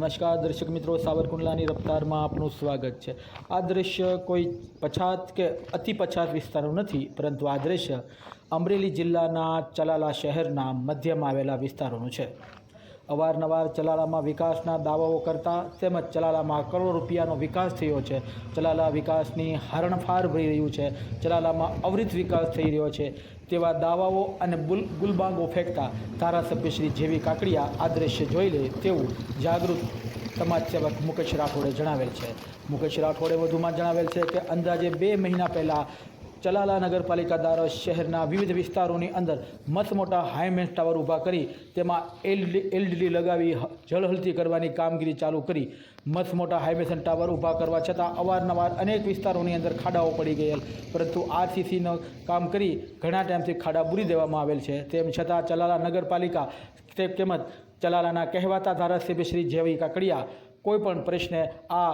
નમસ્કાર દર્શક મિત્રો, સાવરકુંડલાની રફતારમાં આપનું સ્વાગત છે. આ દ્રશ્ય કોઈ પછાત કે અતિ પછાત વિસ્તારો નથી, પરંતુ આ દ્રશ્ય અમરેલી જિલ્લાના ચલાલા શહેરના મધ્યમાં આવેલા વિસ્તારોનું છે. અવારનવાર ચલાલામાં વિકાસના દાવાઓ કરતા તેમજ ચલાલામાં કરોડો રૂપિયાનો વિકાસ થયો છે. ચલાલા વિકાસની હરણફાર ભરી રહ્યું છે. ચલાલામાં અવરિત વિકાસ થઈ રહ્યો છે. તેવા દાવાઓ અને બુલ, ગુલબાંગો ફેંકતા ધારાસભ્ય શ્રી જેવી કાકડિયા આ દ્રશ્ય જોઈ લે તેવું જાગૃત સમાજ સેવક મુકેશ રાઠોડે જણાવેલ છે. મુકેશ રાઠોડે વધુમાં જણાવેલ છે કે અંદાજે બે મહિના પહેલાં ચલાલા નગરપાલિકા દ્વારા શહેરના વિવિધ વિસ્તારોની અંદર મસ્ત મોટા હાઈમેન્સ ટાવર ઊભા કરી તેમાં એલડીડી લગાવી જળહલતી કરવાની કામગીરી ચાલુ કરી. મસ્ત મોટા હાઈમેશન ટાવર ઊભા કરવા છતાં અવારનવાર અનેક વિસ્તારોની અંદર ખાડાઓ પડી ગયેલ. પરંતુ આરસીસીનો કામ કરી ઘણા ટાઈમથી ખાડા બુરી દેવામાં આવેલ છે. તેમ છતાં ચલાલા નગરપાલિકા તેમજ ચલાલાના કહેવાતા ધારાસભ્ય શ્રી જેવી કાકડિયા કોઈપણ પ્રશ્ને આ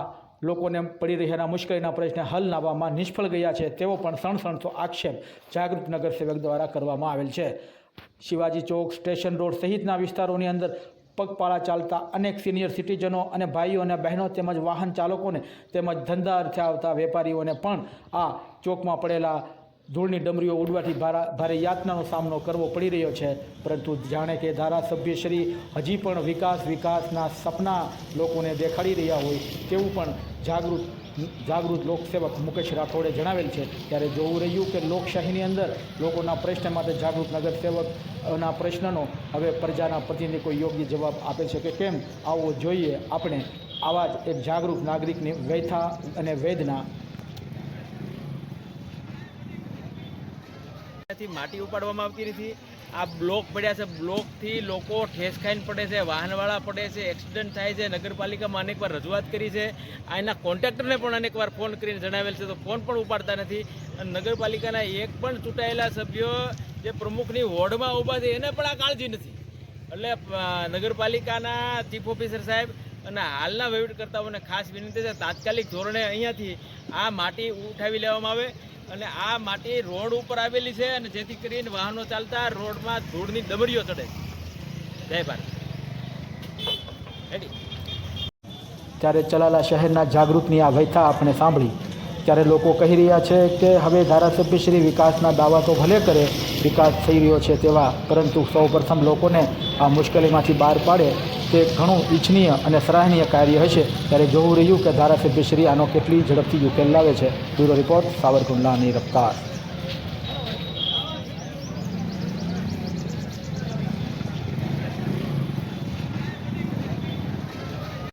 લોકોને પડી રહેલા મુશ્કેલીના પ્રશ્ને હલ લાવવામાં નિષ્ફળ ગયા છે. તેવો પણ સણસણતો આક્ષેપ જાગૃત નગરસેવક દ્વારા કરવામાં આવેલ છે. શિવાજી ચોક, સ્ટેશન રોડ સહિતના વિસ્તારોની અંદર પગપાળા ચાલતા અનેક સિનિયર સિટીઝનો અને ભાઈઓ અને બહેનો તેમજ વાહન ચાલકોને તેમજ ધંધા અર્થે આવતા વેપારીઓને પણ આ ચોકમાં પડેલા ધૂળની ડમરીઓ ઉડવાથી ભારા યાતનાનો સામનો કરવો પડી રહ્યો છે. પરંતુ જાણે કે ધારાસભ્યશ્રી હજી પણ વિકાસ વિકાસના સપના લોકોને દેખાડી રહ્યા હોય તેવું પણ જાગૃત જાગૃત લોકસેવક મુકેશ રાઠોડે જણાવેલ છે. ત્યારે જોવું રહ્યું કે લોકશાહીની અંદર લોકોના પ્રશ્ન માટે જાગૃત નગરસેવકના પ્રશ્નનો હવે પ્રજાના પ્રતિનિધિ કોઈ યોગ્ય જવાબ આપે છે કે કેમ? આવવો જોઈએ આપણે. આવા જ એક જાગૃત નાગરિકની વ્યથા અને વેદના થી માટી ઉપાડવામાં આવતી નથી. આ બ્લોક પડ્યા છે. બ્લોકથી લોકો ઠેસ ખાઈને પડે છે, વાહનવાળા પડે છે, એક્સિડન્ટ થાય છે. નગરપાલિકામાં અનેકવાર રજૂઆત કરી છે. આ એના કોન્ટ્રાક્ટરને પણ અનેકવાર ફોન કરીને જણાવેલ છે. તો ફોન પણ ઉપાડતા નથી. અને નગરપાલિકાના એક પણ ચૂંટાયેલા સભ્યો જે પ્રમુખની વોર્ડમાં ઊભા છે, એને પણ આ કાળજી નથી. એટલે નગરપાલિકાના ચીફ ઓફિસર સાહેબ અને હાલના વહીવટકર્તાઓને ખાસ વિનંતી છે, તાત્કાલિક ધોરણે અહીંયાથી આ માટી ઉઠાવી લેવામાં આવે. અને આ માટી રોડ ઉપર આવેલી છે અને જેથી કરીને વાહનો ચાલતા રોડમાં ધૂળની ડમરીઓ ચડે છે. જય ભારત. ત્યારે ચલાલા શહેરના જાગૃતની આ વ્યથા આપણે સાંભળી. ત્યારે લોકો કહી રહ્યા છે કે હવે ધારાસભ્ય શ્રી વિકાસના દાવા તો ભલે કરે, વિકાસ થઈ રહ્યો છે તેવા, પરંતુ સૌપ્રથમ લોકોને આ મુશ્કેલીમાંથી બહાર પાડે તે ઘણું ઈચ્છનીય અને સરાહનીય કાર્ય હશે, ત્યારે જોવું રહ્યું કે ધારાસભ્ય શ્રી આનો કેટલી ઝડપથી ઉકેલ લાવે છે. બ્યુરો રિપોર્ટ, સાવરકુંડલાની રફતાર.